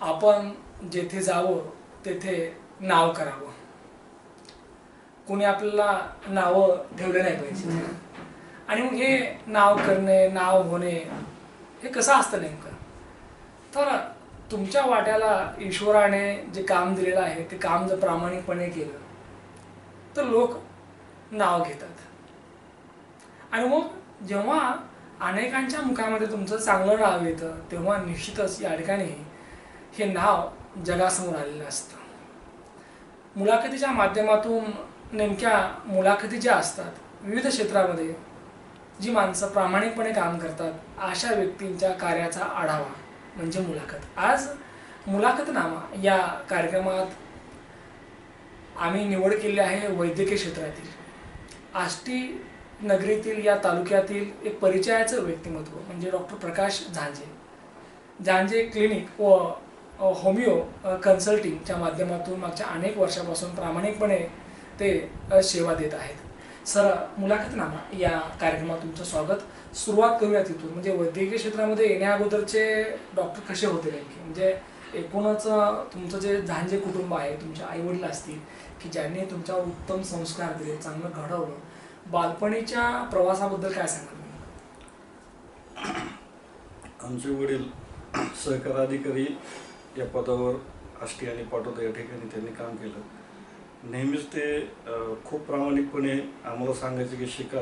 आपण जेथे जावं तेथे नाव करावं. कोणी आपल्याला नावं ठेवले नाही पाहिजे. आणि मग हे नाव करणे नाव होणे हे कसं असतं नेमकं? तर तुमच्या वाट्याला ईश्वराने जे काम दिलेलं आहे ते काम जर प्रामाणिकपणे केलं तर लोक नाव घेतात. आणि मग जेव्हा अनेकांच्या मुखामध्ये तुमचं चांगलं नाव येतं तेव्हा निश्चितच या ठिकाणी हे नाव जगासमोर आलेलं असतं. मुलाखतीच्या माध्यमातून नेमक्या मुलाखती ज्या असतात विविध क्षेत्रामध्ये जी माणसं प्रामाणिकपणे काम करतात अशा व्यक्तींच्या कार्याचा आढावा म्हणजे मुलाखत. आज मुलाखतनामा या कार्यक्रमात आम्ही निवड केली आहे वैद्यकीय क्षेत्रातील. आष्टी नगरीतील या तालुक्यातील एक परिचयाचं व्यक्तिमत्व म्हणजे डॉक्टर प्रकाश झांजे. झांजे क्लिनिक व होमिओ कन्सल्टिंगच्या माध्यमातून मागच्या अनेक वर्षापासून प्रामाणिकपणे ते सेवा देत आहेत. सर मुलाखतनामा या कार्यक्रमात तुमचं स्वागत. सुरुवात करूया तिथून म्हणजे वैद्यकीय क्षेत्रामध्ये येण्या अगोदरचे डॉक्टर कसे होते नेमके? म्हणजे एकूणच तुमचं जे झांजे कुटुंब आहे तुमचे आईवडील असतील की ज्यांनी तुमच्यावर उत्तम संस्कार दिले चांगलं घडवलं बालपणीच्या प्रवासाबद्दल काय सांगाल आमचे वडील सहकार अधिकारी या पदावर आष्टी आणि पाटोदा या ठिकाणी त्यांनी काम केलं. नेहमीच ते खूप प्रामाणिकपणे आम्हाला सांगायचे की शिका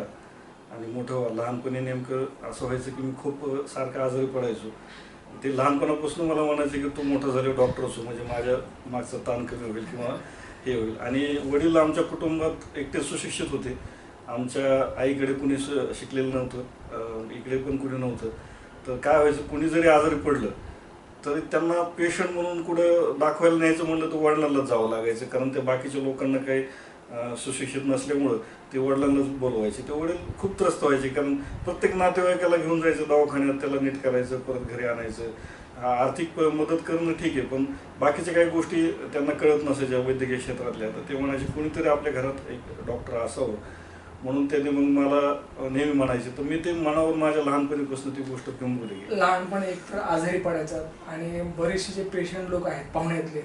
आणि मोठं व्हा. लहानपणी नेमकं असं व्हायचं की मी खूप सारखं आजारी पडायचो. ते लहानपणापासून मला म्हणायचं की तू मोठं झाले डॉक्टर असो म्हणजे माझ्या मागचा ताण कमी होईल किंवा हे होईल. आणि वडील आमच्या कुटुंबात एकटे सुशिक्षित होते. आमच्या आईकडे कुणी स- शिकलेलं नव्हतं इकडे पण कुणी नव्हतं. तर काय व्हायचं कुणी जरी आजारी पडलं तरी त्यांना पेशंट म्हणून कुठं दाखवायला न्यायचं म्हणलं तर वडिलांनाच जावं लागायचं. कारण ते बाकीच्या लोकांना काही सुशिक्षित नसल्यामुळं ते वडिलांनाच बोलवायचे. ते वडील खूप त्रस्त व्हायचे. कारण प्रत्येक नातेवाईकाला घेऊन जायचं दवाखान्यात त्याला नीट करायचं परत घरी आणायचं. आर्थिक प- मदत करणं ठीक आहे. पण बाकीच्या काही गोष्टी त्यांना कळत नसायच्या वैद्यकीय क्षेत्रातल्या. तर ते म्हणायचे कुणीतरी आपल्या घरात एक डॉक्टर असावं. म्हणून त्यांनी मग मला नेहमी म्हणायचे तर मी ते मनावर माझ्या लहानपणीपासून ती गोष्ट बिंबवली गेली. लहानपणी एकतर आजारी पडायचं आणि बरेचसे जे पेशंट लोक आहेत पाहुण्यातले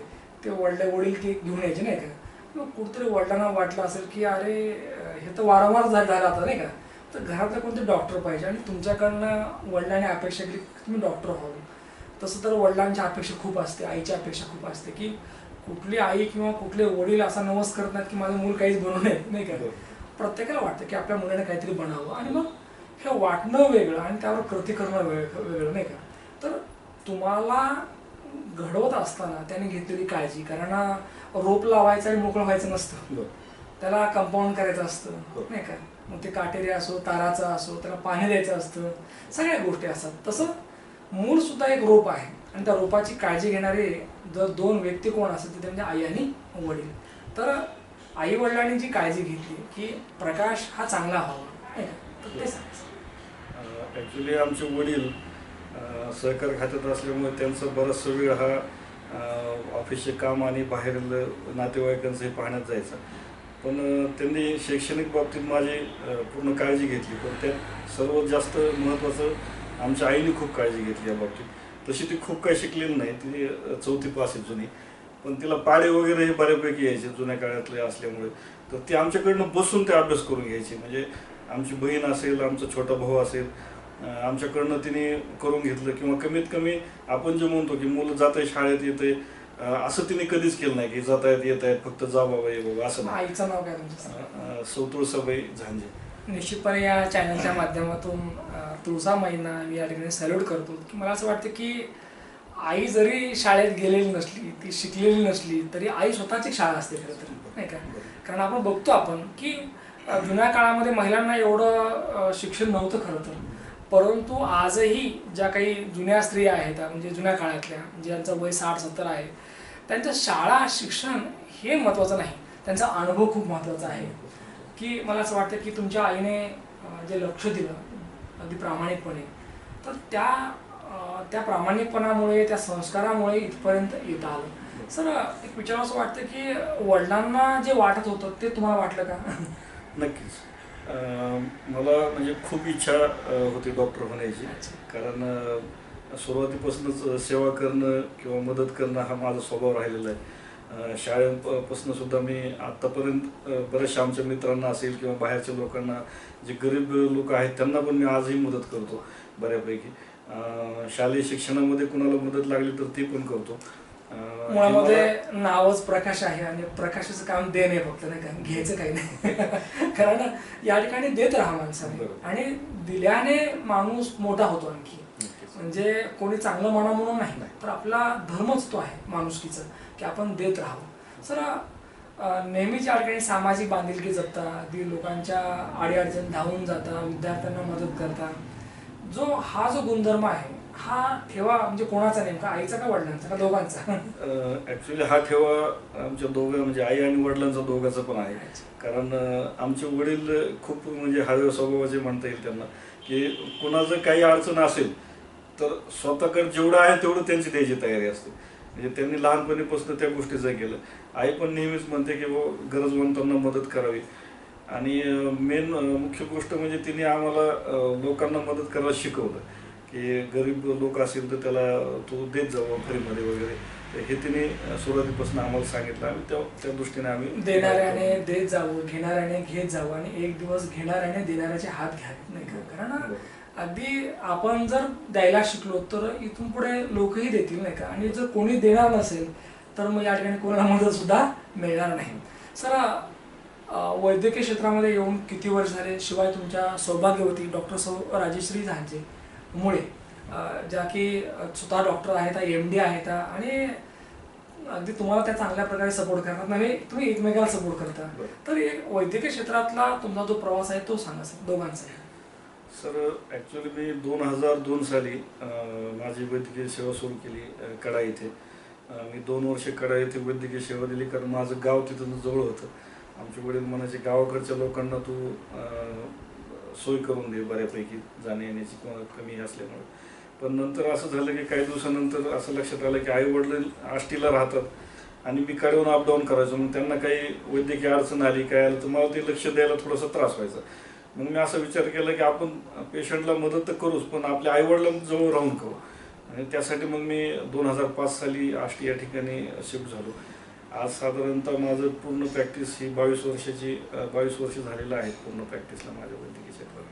ते वडले वडील ते घेऊन यायचे नाही का? मग कुठेतरी वडिलांना वाटलं असेल की अरे हे तर वारंवार झालं आता नाही का? तर घरातलं कोणते डॉक्टर पाहिजे आणि तुमच्याकडनं वडिलांनी अपेक्षा केली की तुम्ही डॉक्टर व्हावं. तसं तर वडिलांची अपेक्षा खूप असते आईची अपेक्षा खूप असते की कुठली आई किंवा कुठले वडील असा नवस करत नाहीत की माझं मूल काहीच बनवू नये नाही का? प्रत्येकाला वाटतं की आपल्या मुलाने काहीतरी बनावं आणि मग हे वाटणं वेगळं आणि त्यावर कृती करणं वेग वेगळं नाही का? तर तुम्हाला घडवत असताना त्याने घेतलेली काळजी कारण रोप लावायचं आणि मोकळं व्हायचं नसतं. त्याला कंपाऊंड करायचं असतं. नाही का? मग ते काटेरी असो ताराचं असो त्याला पाणी द्यायचं असतं सगळ्या गोष्टी असतात. तसं मूळ सुद्धा एक रोप आहे आणि त्या रोपाची काळजी घेणारे जर दोन व्यक्ती कोण असतील तर ते म्हणजे आई आणि वडील. तर आई वडिलांनी जी काळजी घेतली की प्रकाश हा चांगला हवा. नाही तर ते सांगायचं ॲक्च्युली आमचे वडील सहकार खात्यात असल्यामुळे त्यांचा बराचसा वेळ हा ऑफिसचे काम आणि बाहेरील नातेवाईकांचं हे पाहण्यात जायचा. पण त्यांनी शैक्षणिक बाबतीत माझी पूर्ण काळजी घेतली. पण त्यात सर्वात जास्त महत्त्वाचं आमच्या आईने खूप काळजी घेतली या बाबतीत. तशी ती खूप काही शिकलेली नाही. ती चौथी पास आहे जुनी. पण तिला पाडे वगैरे हे बऱ्यापैकी यायचे जुन्या काळातले असल्यामुळे. तर ती आमच्याकडनं बसून ते अभ्यास करून घ्यायची. म्हणजे आमची बहीण असेल आमचा छोटा भाऊ असेल आमच्याकडनं तिने करून घेतलं किंवा कमीत कमी आपण जे म्हणतो की मुलं जात आहे शाळेत येते असं तिने कधीच केलं नाही की जात आहेत येत आहेत फक्त जा बाबा ये बाबा असं आईचं नाव काय तुमचं झांजे. निश्चितपणे या चॅनलच्या माध्यमातून तुळसा माईंना मी या ठिकाणी सॅल्यूट करतो. की मला असं वाटतं की आई जरी शाळेत गेलेली नसली ती शिकलेली नसली तरी आई स्वतःची शाळा असते खरं तर नाही का? कारण आपण बघतो आपण की जुन्या काळामध्ये महिलांना एवढं शिक्षण नव्हतं खरं तर. परंतु आजही ज्या काही जुन्या स्त्रिया आहेत म्हणजे जुन्या काळातल्या म्हणजे ज्यांचं वय साठ सत्तर आहे त्यांचं शाळा शिक्षण हे महत्त्वाचं नाही. त्यांचा अनुभव खूप महत्त्वाचा आहे. की मला असं वाटतं की तुमच्या आईने जे लक्ष दिलं अगदी प्रामाणिकपणे तर त्या त्या प्रामाणिकपणामुळे त्या संस्कारामुळे इथपर्यंत येता आलं. सर एक विचार असं वाटतं की वडिलांना जे वाटत होतं ते तुम्हाला वाटलं का? नक्कीच. मला म्हणजे खूप इच्छा होती डॉक्टर होण्याची. कारण सुरुवातीपासूनच सेवा करणं किंवा मदत करणं हा माझा स्वभाव राहिलेला आहे. शाळेपासून सुद्धा मी आत्तापर्यंत बऱ्याचशा आमच्या मित्रांना असेल किंवा बाहेरच्या लोकांना जे गरीब लोक आहेत त्यांना पण मी आजही मदत करतो बऱ्यापैकी. शालेय शिक्षणामध्ये कुणाला मदत लागली तर ती पण करतो. मुळामध्ये नावच प्रकाश आहे आणि प्रकाशाचं काम देणे फक्त नाही का? घ्यायचं काही नाही. कारण या ठिकाणी देत राहा माणसाने. आणि दिल्याने माणूस मोठा होतो आणखी. म्हणजे कोणी चांगलं म्हणा म्हणून नाही. तर आपला धर्मच तो आहे माणुसकीचा की आपण देत राहावं. सर नेहमीच या ठिकाणी सामाजिक बांधिलकी जपता अगदी लोकांच्या अडीअडचण धावून जाता विद्यार्थ्यांना मदत करता जो हा जो गुणधर्म आहे हा ठेवा म्हणजे कोणाचा नेमका? आईचा का वडिलांचा? का दोघांचा? ऍक्च्युली हा ठेवा आमच्या दोघं म्हणजे आई आणि वडिलांचा दोघांचा पण आहे. कारण आमचे वडील खूप म्हणजे हळव्या स्वभावाचे म्हणता येईल त्यांना की कुणाचं काही अडचण असेल तर स्वतःकडे जेवढं आहे तेवढं त्यांची द्यायची तयारी असते. म्हणजे त्यांनी लहानपणीपासून त्या गोष्टीचं केलं. आई पण नेहमीच म्हणते की वो गरजवंतांना मदत करावी. आणि मेन मुख्य गोष्ट म्हणजे तिने आम्हाला लोकांना मदत करायला शिकवलं की गरीब लोक असेल तर त्याला तू देत जावं फ्रीमध्ये वगैरे. तर हे तिने सुरुवातीपासून आम्हाला सांगितलं आणि त्या त्या दृष्टीने आम्ही देणाऱ्याने देत जावं घेणाऱ्याने घेत जावं आणि एक दिवस घेणाऱ्याने देणाऱ्याचे हात घ्यावे नाही का? कारण अगदी आपण जर द्यायला शिकलो तर इथून पुढे लोकही देतील नाही का? आणि जर कोणी देणार नसेल तर मग या ठिकाणी कोणाला मदत सुद्धा मिळणार नाही. सर वैद्यकीय क्षेत्रामध्ये येऊन किती वर्ष झाले? शिवाय तुमच्या सौभाग्यवती डॉक्टर सौ राजेश्री झांजे मुळे. ज्या की स्वतः डॉक्टर आहेत एम डी आहेत आणि अगदी तुम्हाला त्या चांगल्या प्रकारे सपोर्ट करतात. नव्हे तुम्ही एकमेकाला सपोर्ट करता. तर एक वैद्यकीय क्षेत्रातला तुमचा जो प्रवास आहे तो सांगा सर दोघांचा. सर ॲक्च्युली मी दोन हजार दोन साली माझी वैद्यकीय सेवा सुरू केली कडा इथे मी दोन वर्ष कडा येथे वैद्यकीय सेवा दिली कारण माझं गाव तिथून जवळ होतं. आमचे वडील म्हणायचे गावाकडच्या लोकांना तू सोय करून दे बऱ्यापैकी जाण्या येण्याची कमी असल्यामुळे. पण नंतर असं झालं की काही दिवसानंतर असं लक्षात आलं की आई वडील आष्टीला राहतात आणि मी कडेहून अपडाऊन करायचो. मग त्यांना काही वैद्यकीय अडचण आली काय आलं तर मला ते लक्ष द्यायला थोडासा त्रास व्हायचा. मग मी असा विचार केला की आपण पेशंटला मदत तर करूच पण आपल्या आईवडिलांजवळ राहून करू आणि त्यासाठी मग मी दोन हजार पाच साली आष्टी या ठिकाणी शिफ्ट झालो. आज साधारणतः माझं पूर्ण प्रॅक्टिस ही बावीस वर्षाची बावीस वर्ष झालेलं आहे पूर्ण प्रॅक्टिसला माझ्या वैद्यकीय क्षेत्रात.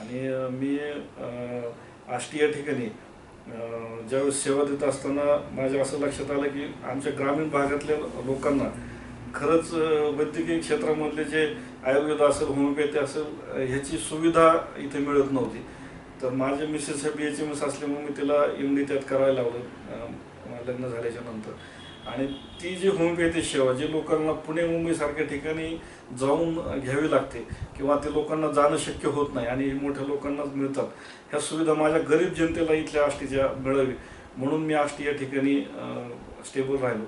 आणि मी आष्टी या ठिकाणी ज्यावेळेस सेवा देत असताना माझ्या असं लक्षात आलं की आमच्या ग्रामीण भागातल्या लोकांना खरंच वैद्यकीय क्षेत्रामधले जे आयुर्वेद असेल होमिओपॅथी असेल ह्याची सुविधा इथे मिळत नव्हती. तर माझे Mrs B H M S असल्यामुळे मी तिला एम डी त्यात करायला लावलं लग्न झाल्याच्यानंतर. आणि ती जी होमिओपॅथी सेवा जी लोकांना पुणे मुंबईसारख्या ठिकाणी जाऊन घ्यावी लागते किंवा ते लोकांना जाणं शक्य होत नाही आणि मोठ्या लोकांनाच मिळतात ह्या सुविधा माझ्या गरीब जनतेला इथल्या आष्टीच्या मिळावी. म्हणून मी आष्टी या ठिकाणी स्टेबल राहिलो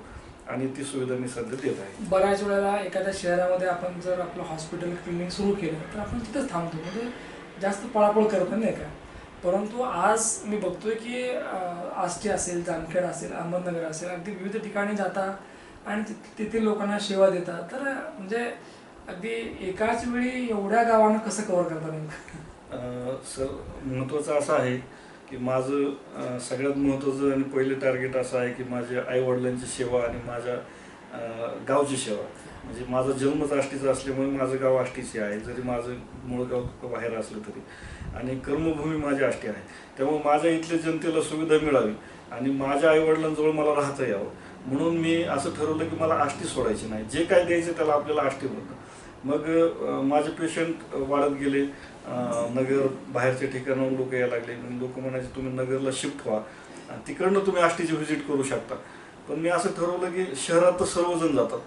आणि ती सुविधा मी सध्या देत आहे. बऱ्याच वेळेला एखाद्या शहरामध्ये आपण जर आपलं हॉस्पिटल क्लिनिक सुरू केलं तर आपण तिथंच थांबतो. म्हणजे जास्त पळापळ करत नाही का? परंतु आज मी बघतोय की आष्टी असेल जामखेड असेल अहमदनगर असेल अगदी विविध ठिकाणी जाता आणि ति- तेथील लोकांना सेवा देतात तर म्हणजे अगदी एकाच वेळी एवढ्या गावांना कसं कव्हर करता नेमकं? सर महत्त्वाचं असं आहे की माझं सगळ्यात महत्त्वाचं आणि पहिलं टार्गेट असं आहे की माझ्या आईवडिलांची सेवा आणि माझ्या गावची सेवा. म्हणजे माझा जन्मच आष्टीचा असल्यामुळे माझं गाव आष्टीचे आहे. जरी माझं मूळ गाव बाहेर असलं तरी. आणि कर्मभूमी माझी आष्टी आहे. त्यामुळे माझ्या इथल्या जनतेला सुविधा मिळावी आणि माझ्या आईवडिलांजवळ मला राहता यावं. म्हणून मी असं ठरवलं की मला आष्टी सोडायची नाही. जे काय द्यायचं त्याला आपल्याला आष्टी होतं मग माझे पेशंट वाढत गेले. नगर बाहेरच्या ठिकाणाहून लोक यायला लागले. मग लोक म्हणायचे तुम्ही नगरला शिफ्ट व्हा. आणि तिकडनं तुम्ही आष्टीची व्हिजिट करू शकता. पण मी असं ठरवलं की शहरात तर सर्वजण जातात.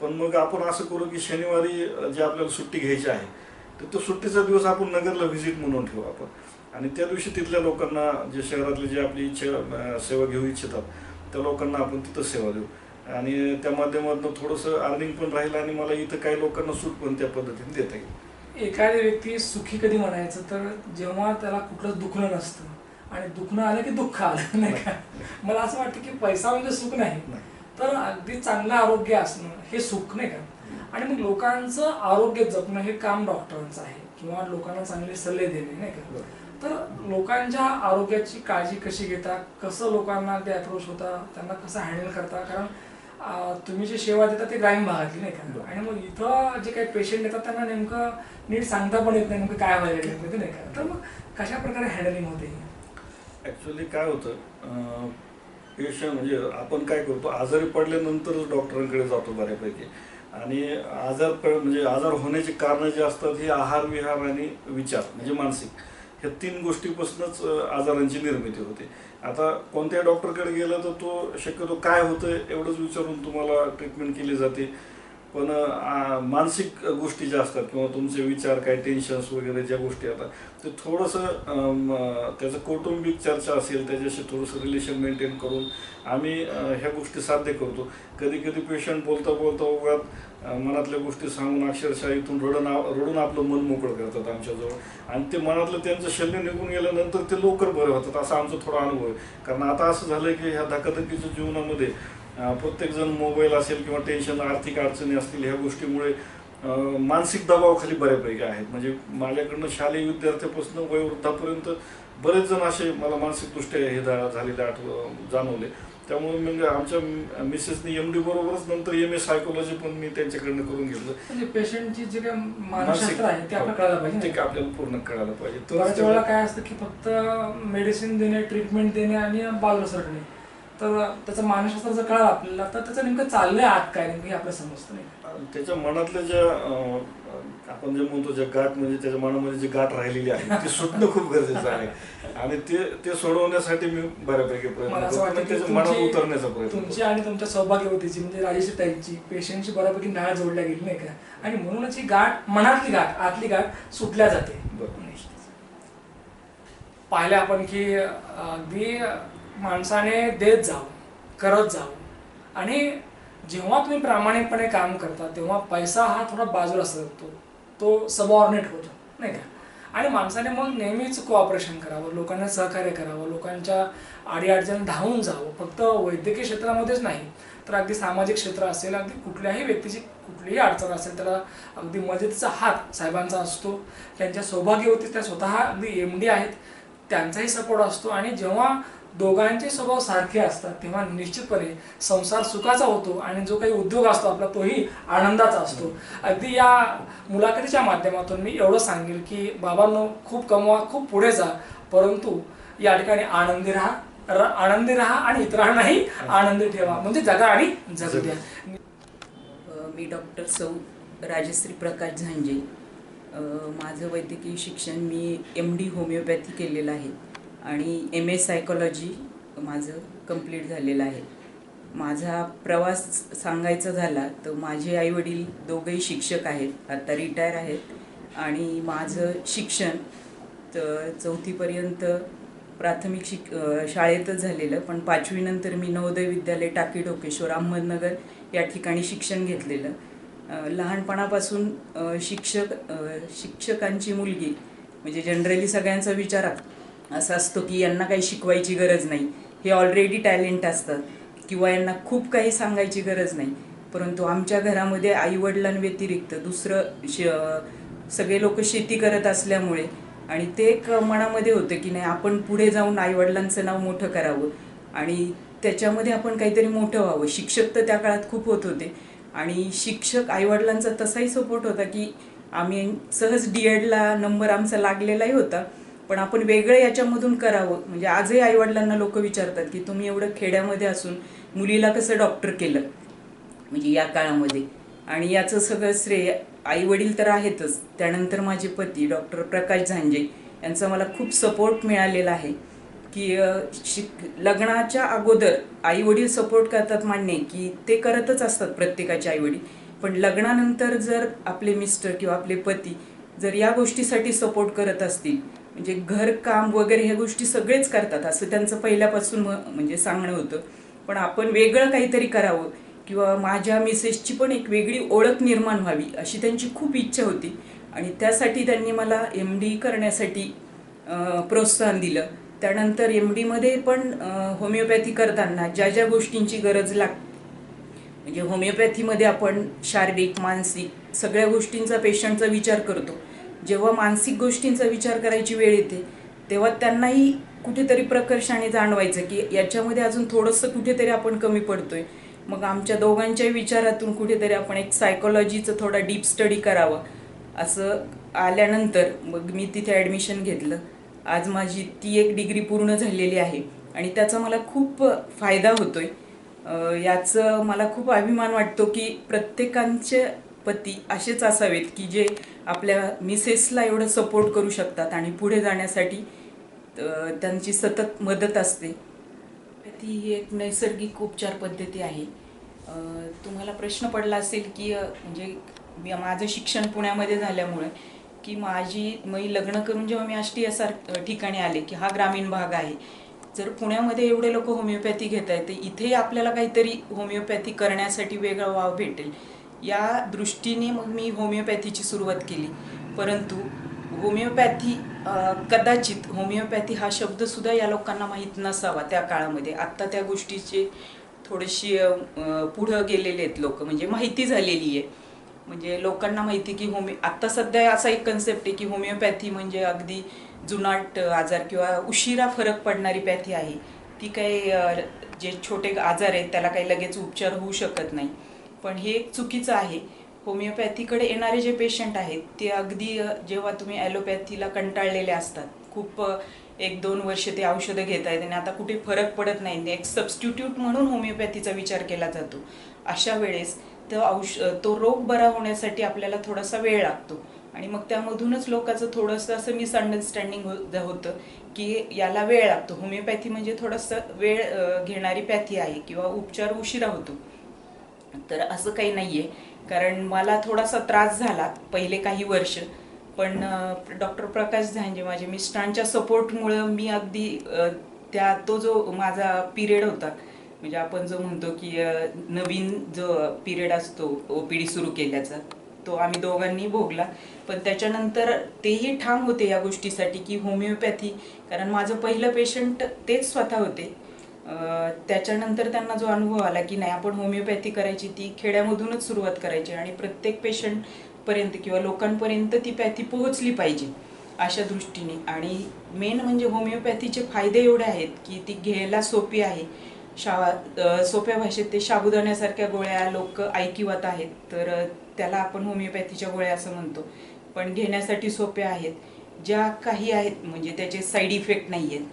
पण मग आपण असं करू की शनिवारी जे आपल्याला सुट्टी घ्यायची आहे तर तो सुट्टीचा दिवस आपण नगरला व्हिजिट म्हणून ठेवू आपण. आणि त्या दिवशी तिथल्या लोकांना जे शहरातले जे आपली इच्छा सेवा घेऊ इच्छितात त्या लोकांना आपण तिथं सेवा देऊ. आणि त्या माध्यमातून थोडंसं अर्निंग पण राहील आणि मला इथं काही लोकांना सूट पण त्या पद्धतीने देता येईल. एखादी व्यक्ती सुखी कधी म्हणायचं तर जेव्हा त्याला कुठलंच दुखणं नसतं आणि दुखणं आलं की दुःख आलं नाही का? मला असं वाटतं की पैसा म्हणजे सुख नाही. तर अगदी चांगलं आरोग्य असणं हे सुख नाही का? आणि मग लोकांचं आरोग्य जपणं हे काम डॉक्टरांचं आहे. किंवा लोकांना चांगले सल्ले देणे नाही का? तर लोकांच्या आरोग्याची काळजी कशी घेता? कसं लोकांना ते अप्रोच होता? त्यांना कसं हँडल करता? कारण तुम्ही जी सेवा देता ते ग्रामीण भागातली नाही का. आणि मग इथं जे काही पेशंट येतात त्यांना नेमकं नीट सांगता पण येत नाही नेमकं काय व्हायला नेमकं ते नाही का? तर मग कशा प्रकारे हँडलिंग होते ॲक्च्युली काय होतं पेशंट म्हणजे आपण काय करतो आजारी पडल्यानंतरच डॉक्टरांकडे जातो बऱ्यापैकी. आणि आजार म्हणजे आजार होण्याची कारणं जी असतात ही आहार विहार आणि विचार म्हणजे मानसिक. ह्या तीन गोष्टीपासूनच आजारांची निर्मिती होते. आता कोणत्या डॉक्टरकडे गेलं तर तो शक्यतो काय होतं एवढंच विचारून तुम्हाला ट्रीटमेंट केली जाते. पण मानसिक गोष्टी ज्या असतात किंवा तुमचे विचार काय टेन्शन्स वगैरे ज्या गोष्टी असतात ते थोडंसं त्याचं कौटुंबिक चर्चा असेल त्याच्याशी थोडंसं रिलेशन मेंटेन करून आम्ही ह्या गोष्टी साध्य करतो. कधी कधी पेशंट बोलता बोलता उगात मनातल्या गोष्टी सांगून अक्षरशः इथून रडून रडून आपलं मन मोकळं करतात आमच्याजवळ. आणि ते मनातलं त्यांचं शल्य निघून गेल्यानंतर ते लवकर बरे होतात असा आमचा थोडा अनुभव आहे. कारण आता असं झालं की ह्या धकाधकीच्या जीवनामध्ये प्रत्येकजण मोबाईल असेल किंवा टेन्शन आर्थिक अडचणी असतील ह्या गोष्टीमुळे मानसिक दबावाखाली बऱ्यापैकी आहेत. म्हणजे माझ्याकडनं शालेय विद्यार्थ्यापासून वयोवृद्धापर्यंत बरेच जण असे मला मानसिकदृष्ट्या हे झालेले आठव जाणवले. त्यामुळे मग आमच्या मिसेसनी एम डी बरोबरच नंतर एम ए सायकोलॉजी पण मी त्यांच्याकडनं करून घेतलं. म्हणजे पेशंटची जे काही मानसशास्त्र आहे ते आपल्याला कळायला पाहिजे ते? आपल्याला पूर्ण कळायला पाहिजे. वेळेला त्याला- काय असतं की फक्त मेडिसिन देणे ट्रीटमेंट देणे आणि बाजूला सरकणे तर त्याचं मानसशास्त्र जर कळालं आपल्याला तर त्याचं नेमकं चाललंय आत काय? नेमकं हे आपल्याला समजतं नाही. त्याच्या मनातल्या ज्या आपण जे म्हणतो ज्या गाठ म्हणजे त्याच्या मनामध्ये जी गाठ राहिलेली आहे ती सुटणं खूप गरजेचं आहे. आणि ते ते सोडवण्यासाठी मी बऱ्यापैकी प्रयत्न मनात उतरण्याचा प्रयत्न तुमची. आणि तुमच्या सौभाग्यवतीची म्हणजे राजेश्री ताईची पेशंटची बऱ्यापैकी नाळ जोडल्या गेली नाही का? आणि म्हणूनच ही गाठ मनातली गाठ आतली गाठ सुटल्या जाते. पाहिलं आपण की अगदी माणसाने देत जावं करत जावं आणि जेव्हा तुम्ही प्रामाणिकपणे काम करता तेव्हा पैसा हा थोडा बाजूला सरकतो. तो सबऑर्डिनेट होतो नाही का? आणि माणसाने मग नेहमीच कोऑपरेशन करावं लोकांना सहकार्य करावं लोकांच्या अडीअडचणी धावून जावं. फक्त वैद्यकीय क्षेत्रामध्येच नाही तर अगदी सामाजिक क्षेत्र असेल अगदी कुठल्याही व्यक्तीची कुठलीही अडचण असेल त्याला अगदी मदतीचा हात साहेबांचा असतो. त्यांच्या सौभाग्यवती त्या स्वतः अगदी एम डी आहेत त्यांचाही सपोर्ट असतो. आणि जेव्हा दोघांचे स्वभाव सारखे असतात तेव्हा निश्चितपणे संसार सुखाचा होतो आणि जो काही उद्योग असतो आपला तोही आनंदाचा असतो. अगदी या मुलाखतीच्या माध्यमातून मी एवढं सांगेल की बाबांनो खूप कमवा खूप पुढे जा परंतु या ठिकाणी आनंदी राहा आनंदी राहा आणि इतरांनाही आनंदी ठेवा. म्हणजे जगा आणि जगू द्या. मी डॉक्टर सौ राजश्री प्रकाश झांजे. माझं वैद्यकीय शिक्षण मी एम डी होमिओपॅथी केलेलं आहे. आणि एम ए सायकोलॉजी माझं कंप्लीट झालेलं आहे. माझा प्रवास सांगायचा झाला तर माझे आईवडील दोघंही शिक्षक आहेत. आता रिटायर आहेत. आणि माझं शिक्षण तर चौथीपर्यंत प्राथमिक शिक शाळेतच झालेलं. पण पाचवीनंतर मी नवोदय विद्यालय टाकी डोकेश्वर अहमदनगर या ठिकाणी शिक्षण घेतलेलं. लहानपणापासून शिक्षक शिक्षकांची मुलगी म्हणजे जनरली सगळ्यांचा विचार असा असतो की यांना काही शिकवायची गरज नाही. हे ऑलरेडी टॅलेंट असतात. किंवा यांना खूप काही सांगायची गरज नाही. परंतु आमच्या घरामध्ये आईवडिलांव्यतिरिक्त दुसरं श सगळे लोक शेती करत असल्यामुळे आणि ते एक मनामध्ये होतं की नाही आपण पुढे जाऊन आईवडिलांचं नाव मोठं करावं. आणि त्याच्यामध्ये आपण काहीतरी मोठं व्हावं. शिक्षक तर त्या काळात खूप होत होते. आणि शिक्षक आईवडिलांचा तसाही सपोर्ट होता की आम्ही सहज डी एडला नंबर आमचा लागलेलाही होता. पण आपण वेगळं याच्यामधून करावं. म्हणजे आजही आईवडिलांना लोक विचारतात की तुम्ही एवढं खेड्यामध्ये असून मुलीला कसं डॉक्टर केलं? म्हणजे या काळामध्ये. आणि याचं सगळं श्रेय आई वडील तर आहेतच. त्यानंतर माझे पती डॉक्टर प्रकाश झांजे यांचा मला खूप सपोर्ट मिळालेला आहे. की शिक लग्नाच्या अगोदर आई वडील सपोर्ट करतात मान्य की ते करतच असतात प्रत्येकाचे आई वडील पण लग्नानंतर जर आपले मिस्टर किंवा आपले पती जर या गोष्टीसाठी सपोर्ट करत असतील म्हणजे घरकाम वगैरे ह्या गोष्टी सगळेच करतात. असं त्यांचं पहिल्यापासून म्हणजे सांगणं होतं. पण आपण वेगळं काहीतरी करावं किंवा माझ्या मिसेसची पण एक वेगळी ओळख निर्माण व्हावी अशी त्यांची खूप इच्छा होती. आणि त्यासाठी त्यांनी मला एम डी करण्यासाठी प्रोत्साहन दिलं. त्यानंतर एम डीमध्ये पण होमिओपॅथी करताना ज्या ज्या गोष्टींची गरज लागते म्हणजे होमिओपॅथीमध्ये आपण शारीरिक मानसिक सगळ्या गोष्टींचा पेशंटचा विचार करतो. जेव्हा मानसिक गोष्टींचा विचार करायची वेळ येते तेव्हा त्यांनाही कुठेतरी प्रकर्षाने जाणवायचं की याच्यामध्ये अजून थोडंसं कुठेतरी आपण कमी पडतोय. मग आमच्या दोघांच्याही विचारातून कुठेतरी आपण एक सायकोलॉजीचं थोडा डीप स्टडी करावा. असं आल्यानंतर मग मी तिथे ॲडमिशन घेतलं. आज माझी ती एक डिग्री पूर्ण झालेली आहे आणि त्याचा मला खूप फायदा होतोय. याचं मला खूप अभिमान वाटतो की प्रत्येकांचे पती असेच असावेत की जे आपल्या मिसेसला एवढं सपोर्ट करू शकतात आणि पुढे जाण्यासाठी त्यांची सतत मदत असते. ती ही एक नैसर्गिक उपचार पद्धती आहे. तुम्हाला प्रश्न पडला असेल की म्हणजे माझं शिक्षण पुण्यामध्ये झाल्यामुळे की माझी मी लग्न करून जेव्हा मी आष्टी ठिकाणी आले की हा ग्रामीण भाग आहे. जर पुण्यामध्ये एवढे लोक होमिओपॅथी घेत आहेत तर इथेही आपल्याला काहीतरी होमिओपॅथी करण्यासाठी वेगळा वाव भेटेल. या दृष्टीने मग मी होमिओपॅथीची सुरुवात केली. परंतु होमिओपॅथी कदाचित होमिओपॅथी हा शब्दसुद्धा या लोकांना माहीत नसावा त्या काळामध्ये. आत्ता त्या गोष्टीचे थोडीशी पुढं गेलेले आहेत लोक. म्हणजे माहिती झालेली आहे. म्हणजे लोकांना माहिती की होमिओ आत्ता सध्या असा एक कन्सेप्ट आहे की होमिओपॅथी म्हणजे अगदी जुनाट आजार किंवा उशिरा फरक पडणारी पॅथी आहे. ती काही जे छोटे आजार आहेत त्याला काही लगेच उपचार होऊ शकत नाही. पण हे एक चुकीचं आहे. होमिओपॅथीकडे येणारे जे पेशंट आहेत ते अगदी जेव्हा तुम्ही ॲलोपॅथीला कंटाळलेले असतात. खूप एक दोन वर्ष ते औषधं घेत आहेत आणि आता कुठे फरक पडत नाही. एक सबस्टिट्यूट म्हणून होमिओपॅथीचा विचार केला जातो. अशा वेळेस तो औष तो रोग बरा होण्यासाठी आपल्याला थोडासा वेळ लागतो. आणि मग त्यामधूनच लोकांचं थोडंसं असं मिसअंडरस्टँडिंग हो होतं की याला वेळ लागतो. होमिओपॅथी म्हणजे थोडंसं वेळ घेणारी पॅथी आहे किंवा उपचार उशिरा होतो. तर असं काही नाही आहे कारण मला थोडासा त्रास झाला पहिले काही वर्ष. पण डॉक्टर प्रकाश झांजे माझे मिस्टरांच्या सपोर्टमुळं मी अगदी त्या तो जो माझा पिरियड होता म्हणजे आपण जो म्हणतो की नवीन जो पिरियड असतो ओ पी डी सुरू केल्याचा तो आम्ही दोघांनी भोगला. पण त्याच्यानंतर तेही ठाम होते या गोष्टीसाठी की होमिओपॅथी. कारण माझं पहिलं पेशंट तेच स्वतः होते. त्याच्यानंतर त्यांना जो अनुभव आला की नाही आपण होमिओपॅथी करायची ती खेड्यामधूनच सुरुवात करायची आणि प्रत्येक पेशंटपर्यंत किंवा लोकांपर्यंत ती पॅथी पोहोचली पाहिजे अशा दृष्टीने. आणि मेन म्हणजे होमिओपॅथीचे फायदे एवढे आहेत की ती घ्यायला सोपी आहे. शा सोप्या भाषेत ते साबुदाण्यासारख्या गोळ्या लोक ऐकिवत आहेत तर त्याला आपण होमिओपॅथीच्या गोळ्या असं म्हणतो. पण घेण्यासाठी सोप्या आहेत. ज्या काही आहेत म्हणजे त्याचे साईड इफेक्ट नाही आहेत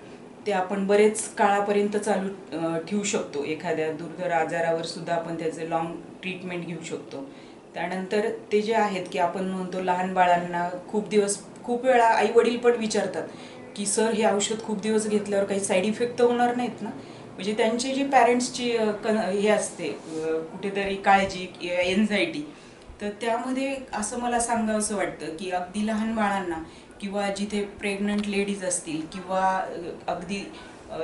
ते आपण बरेच काळापर्यंत चालू ठेवू शकतो. एखाद्या दुर्धर आजारावर सुद्धा आपण त्याचे लॉंग ट्रीटमेंट घेऊ शकतो. त्यानंतर ते जे आहेत की आपण म्हणतो लहान बाळांना खूप दिवस खूप वेळा आई वडील पण विचारतात की सर हे औषध खूप दिवस घेतल्यावर काही साईड इफेक्ट तर होणार नाहीत ना? म्हणजे त्यांची जी पॅरेंट्सची कन हे असते कुठेतरी काळजी एन्झायटी तर त्यामध्ये असं मला सांगावंसं वाटतं की अगदी लहान बाळांना किंवा जिथे प्रेग्नंट लेडीज असतील किंवा अगदी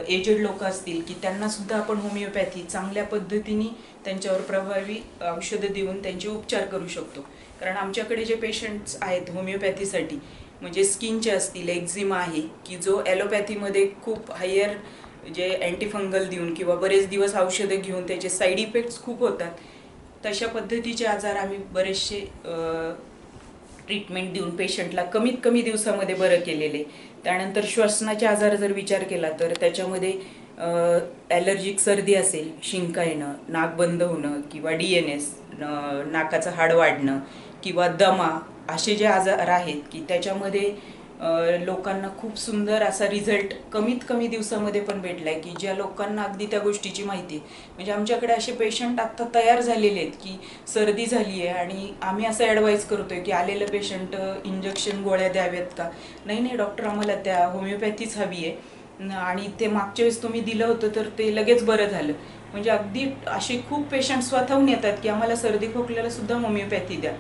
एजेड लोक असतील की त्यांना सुद्धा आपण होमिओपॅथी चांगल्या पद्धतीने त्यांच्यावर प्रभावी औषधं देऊन त्यांचे उपचार करू शकतो. कारण आमच्याकडे जे पेशंट्स आहेत होमिओपॅथीसाठी म्हणजे स्किनचे असतील एक्झिमा आहे की जो ॲलोपॅथीमध्ये खूप हायर जे अँटीफंगल देऊन किंवा बरेच दिवस औषधं घेऊन त्याचे साईड इफेक्ट्स खूप होतात तशा पद्धतीचे आजार आम्ही बरेचसे ट्रीटमेंट देऊन पेशंटला कमीत कमी दिवसामध्ये बरं केलेले. त्यानंतर श्वसनाचे आजार जर विचार केला तर त्याच्यामध्ये ॲलर्जिक सर्दी असेल शिंका येणं नाक बंद होणं किंवा डी एन एस नाकाचं हाड वाढणं किंवा दमा असे जे आजार आहेत की त्याच्यामध्ये लोकांना खूप सुंदर असा रिझल्ट कमीत कमी दिवसामध्ये पण भेटला आहे की ज्या लोकांना अगदी त्या गोष्टीची माहिती म्हणजे आमच्याकडे असे पेशंट आत्ता तयार झालेले आहेत की सर्दी झाली आहे आणि आम्ही असं ॲडवाईस करतोय की आलेलं पेशंट इंजेक्शन गोळ्या द्याव्यात का? नाही नाही डॉक्टर आम्हाला त्या होमिओपॅथीच हवी आहे. आणि ते मागच्या वेळेस तुम्ही दिलं होतं तर ते लगेच बरं झालं. म्हणजे अगदी असे खूप पेशंट स्वतःहून येतात की आम्हाला सर्दी खोकल्याला सुद्धा होमिओपॅथी द्या.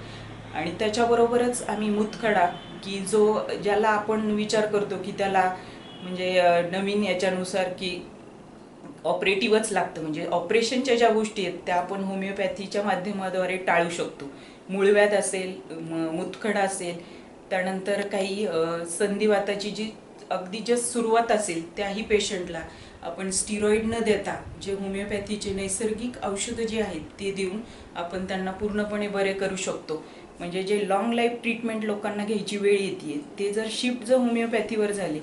आणि त्याच्याबरोबरच आम्ही मुतखडा की जो ज्याला आपण विचार करतो की त्याला म्हणजे नवीन याच्यानुसार की ऑपरेटिव्हच लागतं. म्हणजे ऑपरेशनच्या ज्या गोष्टी आहेत त्या आपण होमिओपॅथीच्या माध्यमाद्वारे टाळू शकतो. मुळव्याध असेल म- मुतखडा असेल त्यानंतर काही संधिवाताची जी अगदी जस्ट सुरुवात असेल त्याही पेशंटला आपण स्टिरॉईड न देता जे होमिओपॅथीचे नैसर्गिक औषधं जी आहेत ते देऊन आपण त्यांना पूर्णपणे बरे करू शकतो. म्हणजे जे लॉंग लाईफ ट्रीटमेंट लोकांना घ्यायची वेळ येते ते जर शिफ्ट जर होमिओपॅथीवर झाले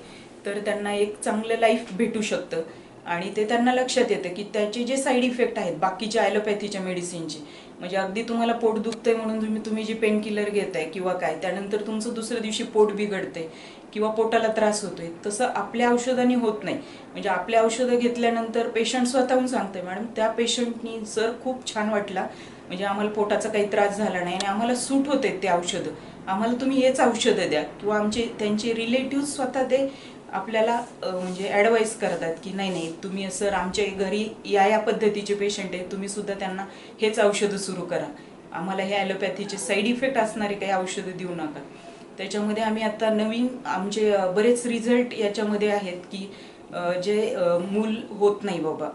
तर त्यांना एक चांगलं लाईफ भेटू शकतं. आणि ते त्यांना लक्षात येतं की त्याचे जे साईड इफेक्ट आहेत बाकीच्या ॲलोपॅथीच्या मेडिसिनचे म्हणजे अगदी तुम्हाला पोट दुखतंय म्हणून तुम्ही तुम्ही जे पेन किलर घेताय किंवा काय त्यानंतर तुमचं दुसऱ्या दिवशी पोट बिघडते किंवा पोटाला त्रास होतोय तसं आपल्या औषधांनी होत नाही. म्हणजे आपल्या औषधं घेतल्यानंतर पेशंट स्वतःहून सांगते मॅडम त्या पेशंटनी सर खूप छान वाटला म्हणजे आम्हाला पोटाचा काही त्रास झाला नाही आणि आम्हाला सूट होते ते औषधं. आम्हाला तुम्ही हेच औषधं द्या. किंवा आमचे त्यांचे रिलेटिव्ह स्वतः ते आपल्याला म्हणजे ॲडवाईस करतात की नाही नाही तुम्ही सर आमच्या घरी या या पद्धतीचे पेशंट आहेत तुम्ही सुद्धा त्यांना हेच औषधं सुरू करा. आम्हाला हे ॲलोपॅथीचे साईड इफेक्ट असणारे काही औषधं देऊ नका. त्याच्यामध्ये आम्ही आता नवीन आमचे बरेच रिझल्ट याच्यामध्ये आहेत की जे मूल होत नाही बाबा.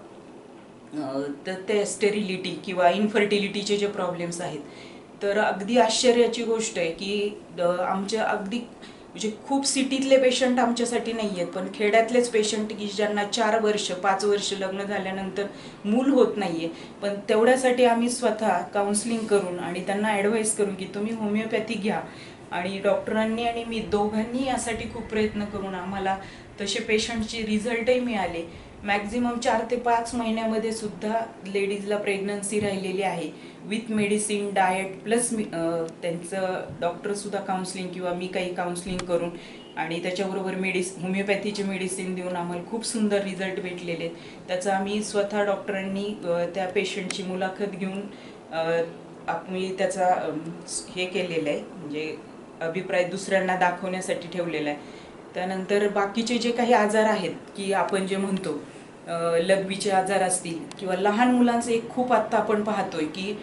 तर ते स्टेरिलिटी किंवा इन्फर्टिलिटीचे जे प्रॉब्लेम्स आहेत तर अगदी आश्चर्याची गोष्ट आहे की आमच्या अगदी म्हणजे खूप सिटीतले पेशंट आमच्यासाठी नाही आहेत पण खेड्यातलेच पेशंट की ज्यांना चार वर्ष पाच वर्ष लग्न झाल्यानंतर मूल होत नाही आहे पण तेवढ्यासाठी आम्ही स्वतः काउन्सिलिंग करून आणि त्यांना ॲडवाईस करून की तुम्ही होमिओपॅथी घ्या आणि डॉक्टरांनी आणि मी दोघांनी यासाठी खूप प्रयत्न करून आम्हाला तसे पेशंटचे रिझल्टही मिळाले. मॅक्झिमम चार ते पाच महिन्यामध्ये सुद्धा लेडीजला प्रेग्नन्सी राहिलेली आहे. विथ मेडिसिन डाएट प्लस त्यांचं डॉक्टरसुद्धा काउन्सिलिंग किंवा मी काही काउन्सिलिंग करून आणि त्याच्याबरोबर मेडिस होमिओपॅथीचे मेडिसिन देऊन आम्हाला खूप सुंदर रिझल्ट भेटलेले आहेत. त्याचा आम्ही स्वतः डॉक्टरांनी त्या पेशंटची मुलाखत घेऊन आम्ही त्याचा हे केलेलं आहे. म्हणजे अभिप्राय दुसऱ्यांना दाखवण्यासाठी ठेवलेला आहे. त्यानंतर बाकीचे जे काही आजार आहेत की आपण जे म्हणतो लघवीचे आजार असतील किंवा लहान मुलांचं एक खूप आत्ता आपण पाहतोय की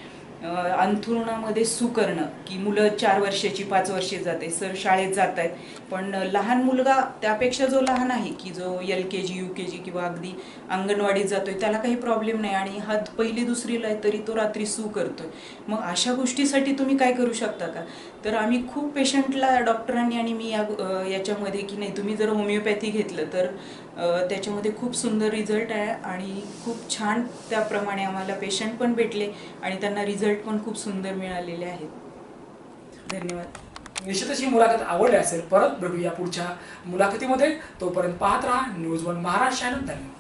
अंथरुणामध्ये सू करणं की मुलं चार वर्षाची पाच वर्षे जाते सर शाळेत जात आहेत पण लहान मुलगा त्यापेक्षा जो लहान आहे की जो एल के जी यू के जी किंवा अगदी अंगणवाडीत जातोय त्याला काही प्रॉब्लेम नाही. आणि हा पहिली दुसरीला आहे तरी तो रात्री सू करतोय. मग अशा गोष्टीसाठी तुम्ही काय करू शकता का? तर आम्ही खूप पेशंटला डॉक्टरांनी आणि मी या याच्यामध्ये की नाही तुम्ही जर होमिओपॅथी घेतलं तर त्याच्यामध्ये खूप सुंदर रिझल्ट आहे. आणि खूप छान त्याप्रमाणे आम्हाला पेशंट पण भेटले. आणि त्यांना रिझल्ट रिझल्ट पण खूप सुंदर मिळालेले आहेत. धन्यवाद. निश्चितच ही मुलाखत आवडली असेल परत भेटूया पुढच्या मुलाखतीमध्ये. तोपर्यंत पाहत राहा न्यूज वन महाराष्ट्र धन्यवाद.